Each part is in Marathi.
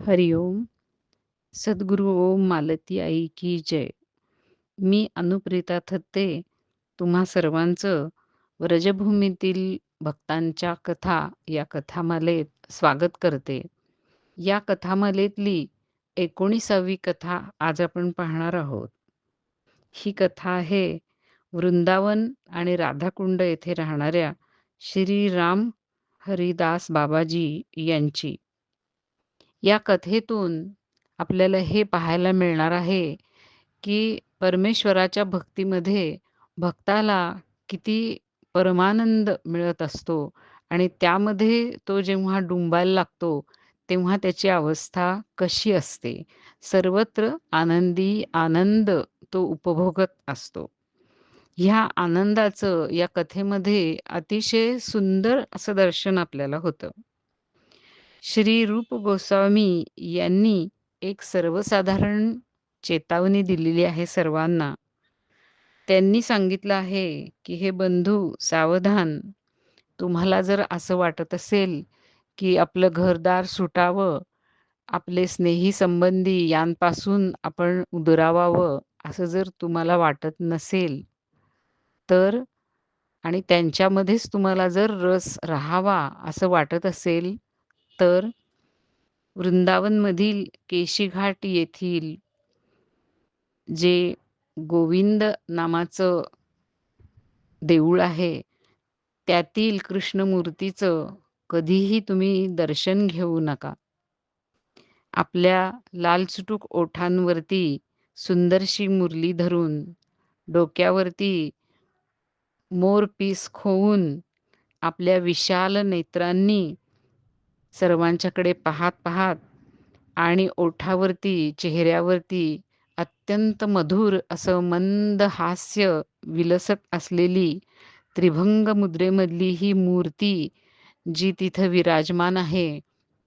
हरिओम सद्गुरू ओम मालती आई की जय. मी अनुप्रिता थत्ते. तुम्हा सर्वांचं व्रजभूमीतील भक्तांच्या कथा या कथामालेत स्वागत करते. या कथामालेतली एकोणीसावी कथा आज आपण पाहणार आहोत. ही कथा आहे वृंदावन आणि राधाकुंड येथे राहणाऱ्या श्री राम हरिदास बाबाजी यांची. या कथेतून आपल्याला हे पाहायला मिळणार आहे की परमेश्वराच्या भक्तीमध्ये भक्ताला किती परमानंद मिळत असतो आणि त्यामध्ये तो जेव्हा डुंबायला लागतो तेव्हा त्याची अवस्था कशी असते? सर्वत्र आनंदी आनंद तो उपभोगत असतो. ह्या आनंदाचं या कथेमध्ये अतिशय सुंदर असं दर्शन आपल्याला होतं. श्री रूप गोस्वामी यांनी एक सर्वसाधारण चेतावणी दिलेली आहे सर्वांना. त्यांनी सांगितलं आहे की हे बंधू सावधान. तुम्हाला जर असं वाटत असेल की आपलं घरदार सुटावं आपले स्नेही संबंधी यांपासून आपण उदरावावं असं जर तुम्हाला वाटत नसेल तर आणि त्यांच्यामध्येच तुम्हाला जर रस राहावा असं वाटत असेल तर वृंदावनमधील केशीघाट येथील जे गोविंद नामाचं देऊळ आहे त्यातील कृष्णमूर्तीचं कधीही तुम्ही दर्शन घेऊ नका. आपल्या लालचुटूक ओठांवरती सुंदरशी मुरली धरून डोक्यावरती मोर पीस खोवून आपल्या विशाल नेत्रांनी सर्वांच्याकडे पाहत पाहत आणि ओठावरती चेहऱ्यावरती अत्यंत मधुर असं मंद हास्य विलसत असलेली त्रिभंग मुद्रेमधली ही मूर्ती जी तिथं विराजमान आहे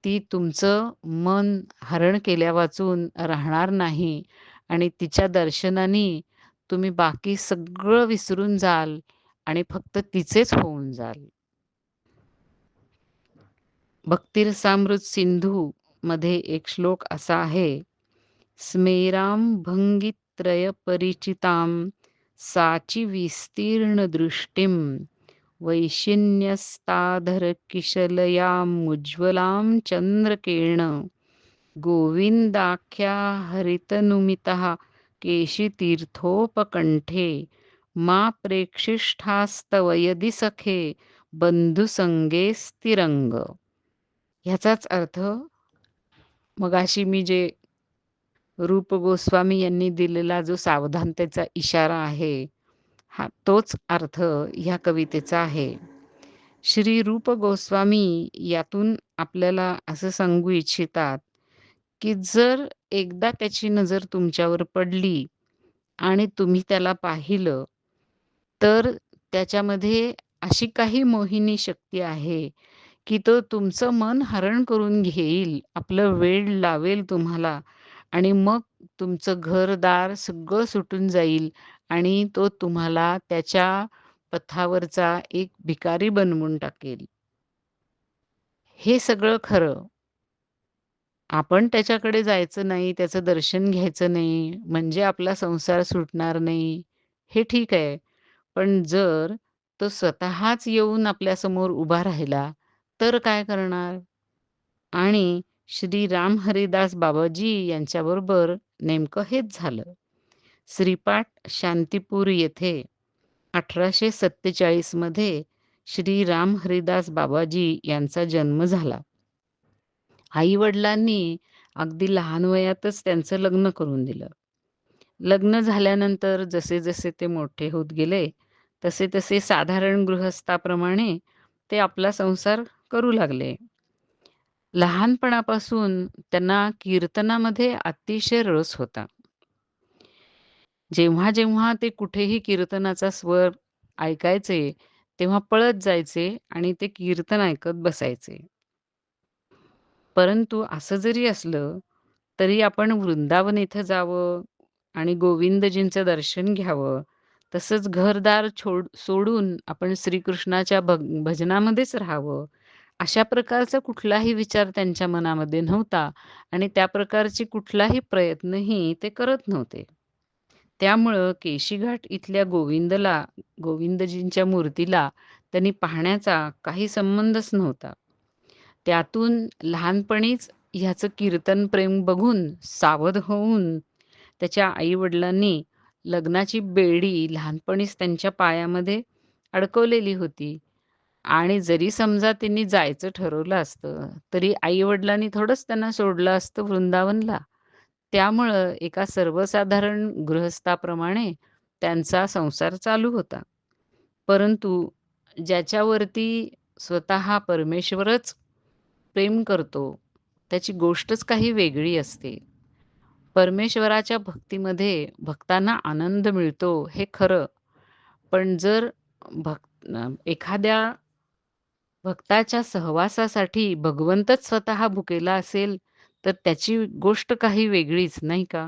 ती तुमचं मन हरण केल्या वाचून राहणार नाही आणि तिच्या दर्शनाने तुम्ही बाकी सगळं विसरून जाल आणि फक्त तिचेच होऊन जाल. भक्तिरसामृत सिंधू मध्ये एक श्लोक असा आहे स्मेराम भंगित्रय परिचिताम साची विस्तीर्ण दृष्टीम वैशिन्यस्ताधर किशलयामुज्ज्वलां चंद्रकेण गोविंदाख्या हरितनुमिता केशितीर्थोपकंठे मा प्रेक्षिष्ठास्तव यदि सखे बंधुसंगे स्थिरंग ह्याचाच अर्थ मगाशी मी जे रूप गोस्वामी यांनी दिलेला जो सावधानतेचा इशारा आहे हा तोच अर्थ ह्या कवितेचा आहे. श्री रूप गोस्वामी यातून आपल्याला असं सांगू इच्छितात की जर एकदा त्याची नजर तुमच्यावर पडली आणि तुम्ही त्याला पाहिलं तर त्याच्यामध्ये अशी काही मोहिनी शक्ती आहे की तो तुमचं मन हरण करून घेईल आपलं वेळ लावेल तुम्हाला आणि मग तुमचं घरदार सगळं सुटून जाईल आणि तो तुम्हाला त्याच्या पथावरचा एक भिकारी बनवून टाकेल. हे सगळं खरं. आपण त्याच्याकडे जायचं नाही त्याचं दर्शन घ्यायचं नाही म्हणजे आपला संसार सुटणार नाही हे ठीक आहे. पण जर तो स्वतःच येऊन आपल्यासमोर उभा राहिला तर काय करणार? आणि श्री राम हरिदास बाबाजी यांच्याबरोबर नेमकं हेच झालं. श्रीपाठ शांतीपूर येथे अठराशे सत्तेचाळीसमध्ये श्री राम हरिदास बाबाजी यांचा जन्म झाला. आई वडिलांनी अगदी लहान वयातच त्यांचं लग्न करून दिलं. लग्न झाल्यानंतर जसे जसे ते मोठे होत गेले तसे तसे साधारण गृहस्थाप्रमाणे ते आपला संसार करू लागले. लहानपणापासून त्यांना कीर्तनामध्ये अतिशय रस होता. जेव्हा जेव्हा ते कुठेही कीर्तनाचा स्वर ऐकायचे तेव्हा पळत जायचे आणि ते कीर्तन ऐकत बसायचे. परंतु असं जरी असलं तरी आपण वृंदावन इथं जावं आणि गोविंदजींचं दर्शन घ्यावं तसंच घरदार छोड सोडून आपण श्रीकृष्णाच्या भजनामध्येच राहावं अशा प्रकारचा कुठलाही विचार त्यांच्या मनामध्ये नव्हता आणि त्या प्रकारची कुठलाही प्रयत्नही ते करत नव्हते. त्यामुळं केशीघाट इथल्या गोविंदला गोविंदजींच्या मूर्तीला त्यांनी पाहण्याचा काही संबंधच नव्हता. त्यातून लहानपणीच ह्याचं कीर्तन प्रेम बघून सावध होऊन त्याच्या आई-वडिलांनी लग्नाची बेडी लहानपणीच त्यांच्या पायामध्ये अडकवलेली होती आणि जरी समजा त्यांनी जायचं ठरवलं असतं, तरी आई-वडिलांनी थोडंच त्यांना सोडलं असतं वृंदावनला. त्यामुळं एका सर्वसाधारण गृहस्थाप्रमाणे त्यांचा संसार चालू होता. परंतु ज्याच्यावरती स्वतः परमेश्वरच प्रेम करतो, त्याची गोष्टच काही वेगळी असते. परमेश्वराच्या भक्तीमध्ये भक्तांना आनंद मिळतो हे खरं. पण जर भक्त एखाद्या भक्ताच्या सहवासासाठी भगवंतच स्वतः भुकेला असेल, तर त्याची गोष्ट काही वेगळीच, नाही का?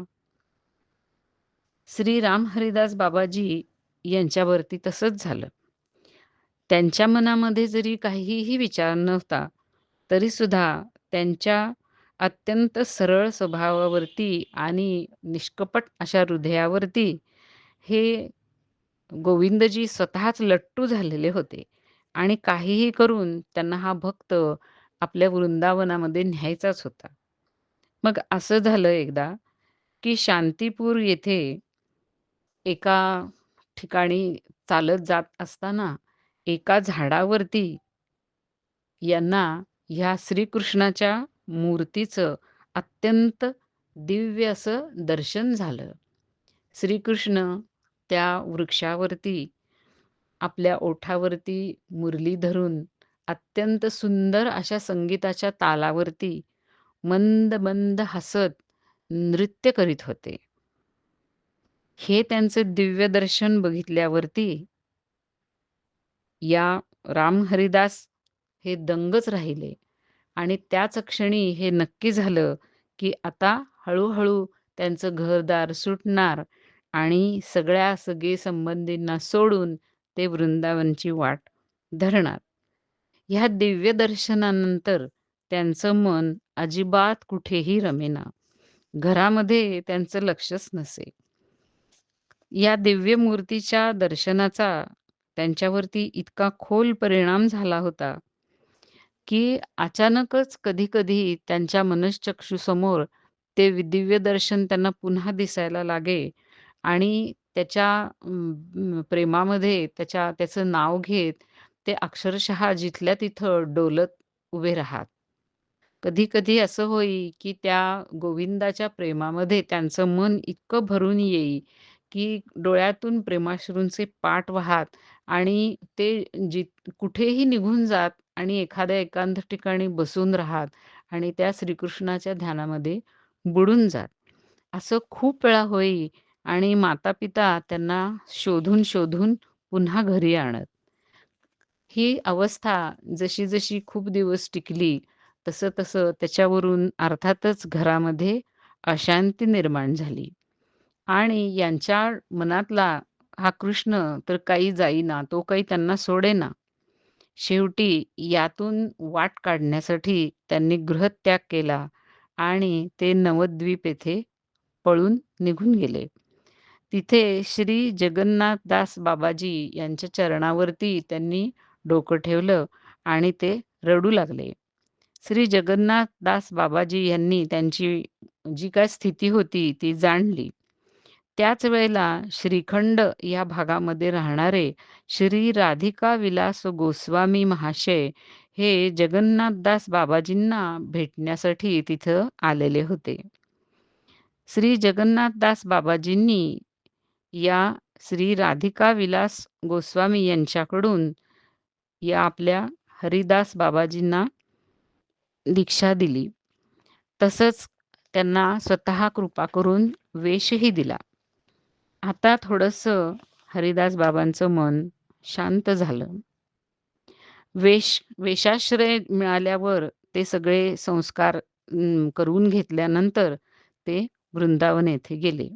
श्री राम हरिदास बाबाजी यांच्यावरती तसंच झालं. त्यांच्या मनामध्ये जरी काहीही विचार नव्हता, तरी सुद्धा त्यांच्या अत्यंत सरळ स्वभावावरती आणि निष्कपट अशा हृदयावरती हे गोविंदजी स्वतःच लट्टू झालेले होते आणि काहीही करून त्यांना हा भक्त आपल्या वृंदावनामध्ये न्यायचाच होता. मग असं झालं एकदा, की शांतीपूर येथे एका ठिकाणी चालत जात असताना एका झाडावरती यांना ह्या श्रीकृष्णाच्या मूर्तीचं अत्यंत दिव्य असं दर्शन झालं. श्रीकृष्ण त्या वृक्षावरती आपल्या ओठावरती मुरली धरून अत्यंत सुंदर अशा संगीताच्या तालावरती मंद मंद हसत नृत्य करीत होते. हे त्यांचं दिव्य दर्शन बघितल्यावरती या राम हरिदास हे दंगच राहिले आणि त्याच क्षणी हे नक्की झालं, की आता हळूहळू त्यांचं घरदार सुटणार आणि सगळ्या सगळे संबंधींना सोडून ते वृंदावनची वाट धरणार. ह्या दिव्य दर्शनानंतर त्यांचं मन अजिबात कुठेही रमेना. घरामध्ये त्यांचं लक्षच नसे. या दिव्य मूर्तीच्या दर्शनाचा त्यांच्यावरती इतका खोल परिणाम झाला होता, की अचानकच कधी-कधी त्यांच्या मनश्चक्षुसमोर ते दिव्य दर्शन त्यांना पुन्हा दिसायला लागे आणि त्याच्या प्रेमामध्ये त्याच्या त्याचं नाव घेत ते अक्षरशः जिथल्या तिथं डोलत उभे राहत कधी-कधी असं होई, की त्या गोविंदाच्या प्रेमामध्ये त्यांचं मन इतकं भरून येई, की डोळ्यातून प्रेमाश्रूंचे पाठ वाहात आणि ते जि कुठेही निघून जात आणि एखाद्या एकांत ठिकाणी बसून राहात आणि त्या श्रीकृष्णाच्या ध्यानामध्ये बुडून जात. असं खूप वेळा होई आणि माता-पिता त्यांना शोधून, शोधून पुन्हा घरी आणत. ही अवस्था जशी-जशी खूप दिवस टिकली, तसं-तसं त्याच्यावरून अर्थातच घरामध्ये अशांती निर्माण झाली. आणि यांच्या मनातला हा कृष्ण तर काही जाईना, तो काही त्यांना सोडेना. शेवटी यातून वाट काढण्यासाठी त्यांनी गृहत्याग केला आणि ते नवद्वीप येथे पळून निघून गेले. तिथे श्री जगन्नाथदास बाबाजी यांच्या चरणावरती त्यांनी डोकं ठेवलं आणि ते रडू लागले. श्री जगन्नाथदास बाबाजी यांनी त्यांची जी काय स्थिती होती ती जाणली. त्याच वेळेला श्रीखंड या भागामध्ये राहणारे श्री राधिका विलास गोस्वामी महाशय हे जगन्नाथदास बाबाजींना भेटण्यासाठी तिथं आलेले होते. श्री जगन्नाथदास बाबाजींनी या श्री राधिका विलास गोस्वामी यांच्याकडून या आपल्या हरिदास बाबाजींना दीक्षा दिली. तसंच त्यांना स्वतः कृपा करून वेशही दिला. आता थोडंसं हरिदास बाबांचं मन शांत झालं. वेश वेशाश्रय मिळाल्यावर ते सगळे संस्कार करून घेतल्यानंतर ते वृंदावन येथे गेले.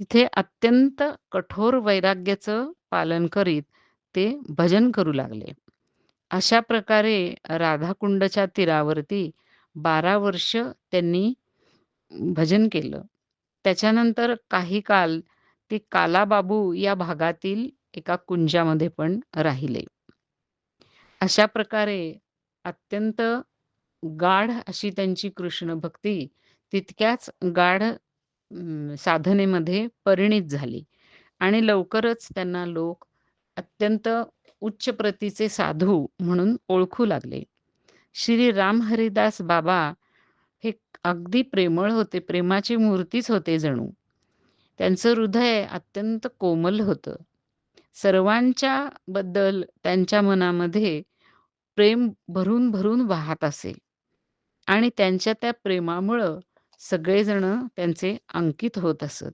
तिथे अत्यंत कठोर वैराग्याचं पालन करीत ते भजन करू लागले अशा प्रकारे राधाकुंडच्या तीरावरती बारा वर्ष त्यांनी भजन केलं. त्याच्यानंतर काही काल ते कालाबाबू या भागातील एका कुंजामध्ये पण राहिले. अशा प्रकारे अत्यंत गाढ अशी त्यांची कृष्ण भक्ती तितक्याच गाढ साधनेमध्ये परिणित झाली आणि लवकरच त्यांना लोक अत्यंत उच्च प्रतीचे साधू म्हणून ओळखू लागले. श्री राम हरिदास बाबा हे अगदी प्रेमळ होते, प्रेमाची मूर्तीच होते जणू. त्यांचं हृदय अत्यंत कोमल होतं. सर्वांच्या बद्दल त्यांच्या मनामध्ये प्रेम भरून भरून वाहत असे आणि त्यांच्या त्या प्रेमामुळं सगळेजण त्यांचे अंकित होत असत.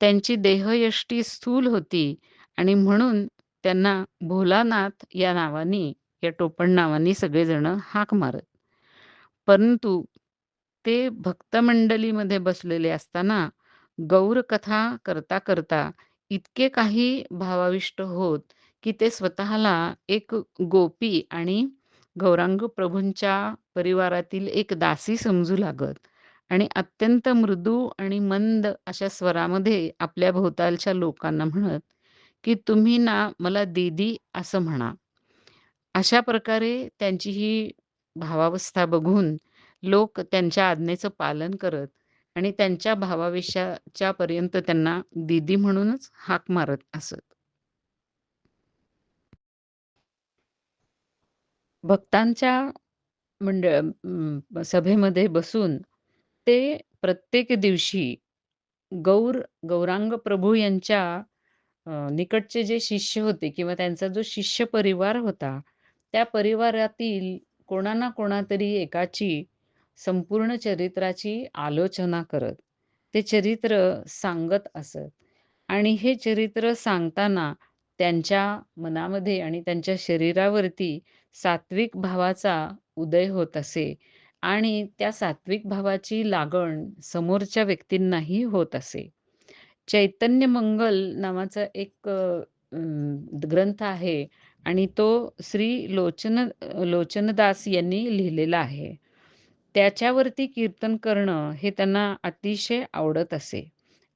त्यांची देहयष्टी स्थूल होती आणि म्हणून त्यांना भोलानाथ या नावानी या टोपण नावानी सगळेजण हाक मारत. परंतु ते भक्तमंडलीमध्ये बसलेले असताना गौर कथा करता करता इतके काही भावाविष्ट होत की ते स्वतःला एक गोपी आणि गौरांग प्रभूंच्या परिवारातील एक दासी समजू लागत आणि अत्यंत मृदू आणि मंद अशा स्वरामध्ये आपल्या भोवतालच्या लोकांना म्हणत की तुम्ही ना मला दीदी असं म्हणा. अशा प्रकारे त्यांची ही भावावस्था बघून लोक त्यांच्या आज्ञेचं पालन करत आणि त्यांच्या भावावेशाच्या पर्यंत त्यांना दीदी म्हणूनच हाक मारत असत. भक्तांच्या मंडळ सभेमध्ये बसून ते प्रत्येक दिवशी गौर गौरांग प्रभू यांच्या निकटचे जे शिष्य होते किंवा त्यांचा जो शिष्य परिवार होता, त्या परिवारातील कोणा ना कोणातरी एकाची संपूर्ण चरित्राची आलोचना करत, ते चरित्र सांगत असत. आणि हे चरित्र सांगताना त्यांच्या मनामध्ये आणि त्यांच्या शरीरावरती सात्विक भावाचा उदय होत असे. आणि त्या सात्विक भावाची लागण समोरच्या व्यक्तींनाही होत असे. चैतन्य मंगल नावाचा एक ग्रंथ आहे आणि तो श्री लोचन लोचनदास यांनी लिहिलेला आहे. त्याच्यावरती कीर्तन करणं हे त्यांना अतिशय आवडत असे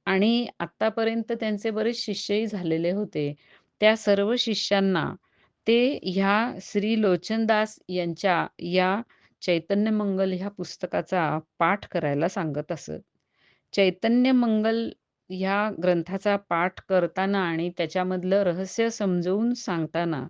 आणि आत्तापर्यंत त्यांचे बरेच शिष्यही झालेले होते. त्या सर्व शिष्यांना ते ह्या श्री लोचनदास यांच्या या चैतन्य मंगल ह्या पुस्तकाचा पाठ करायला सांगत असत. चैतन्य मंगल ह्या ग्रंथाचा पाठ करताना आणि त्याच्यामधलं रहस्य समजवून सांगताना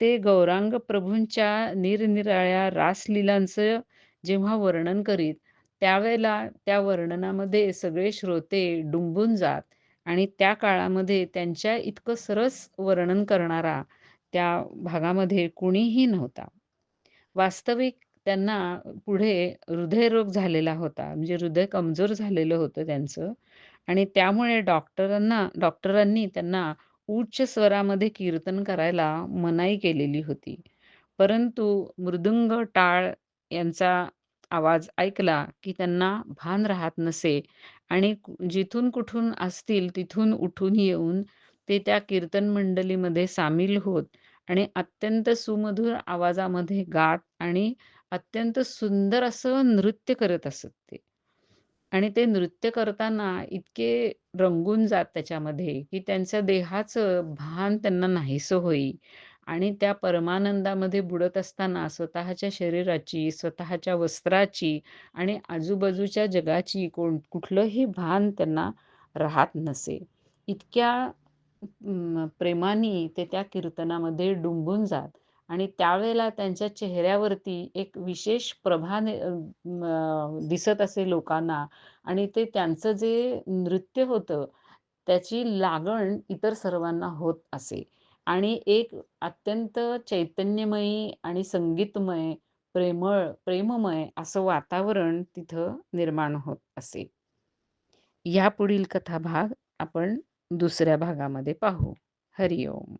ते गौरांग प्रभूंच्या निरनिराळ्या रासलीलांचं जेव्हा वर्णन करीत, त्यावेळेला त्या वर्णनामध्ये सगळे श्रोते डुंबून जात आणि त्या काळामध्ये त्यांच्या इतकं सरस वर्णन करणारा त्या भागामध्ये कुणीही नव्हता. वास्तविक त्यांना पुढे हृदयरोग झालेला होता. म्हणजे हृदय कमजोर झालेलं होतं त्यांचं आणि त्यामुळे डॉक्टरांना डॉक्टरांनी त्यांना उच्च स्वरामध्ये कीर्तन करायला मनाई केलेली होती. परंतु मृदुंग, टाळ यांचा आवाज ऐकला, की त्यांना भान राहत नसे आणि जिथून कुठून असतील तिथून उठून येऊन ते त्या कीर्तन मंडलीमध्ये सामील होत आणि अत्यंत सुमधुर आवाजामध्ये गात आणि अत्यंत सुंदर असं नृत्य करत असत ते. आणि ते नृत्य करताना इतके रंगून जात त्याच्यामध्ये, की त्यांच्या देहाचं भान त्यांना नाहीसं होई आणि त्या परमानंदामध्ये बुडत असताना स्वतःच्या शरीराची, स्वतःच्या वस्त्राची आणि आजूबाजूच्या जगाची कोण कुठलंही भान त्यांना राहत नसे. इतक्या प्रेमाने ते त्या कीर्तनामध्ये डुंबून जात आणि त्यावेळेला त्यांच्या चेहऱ्यावरती एक विशेष प्रभा दिसत असे लोकांना आणि ते त्यांचं जे नृत्य होतं, त्याची लागण इतर सर्वांना होत असे आणि एक अत्यंत चैतन्यमयी आणि संगीतमय, प्रेमळ प्रेममय असं वातावरण तिथं निर्माण होत असे. यापुढील कथाभाग आपण दुसऱ्या भागामध्ये पाहू. हरिओम.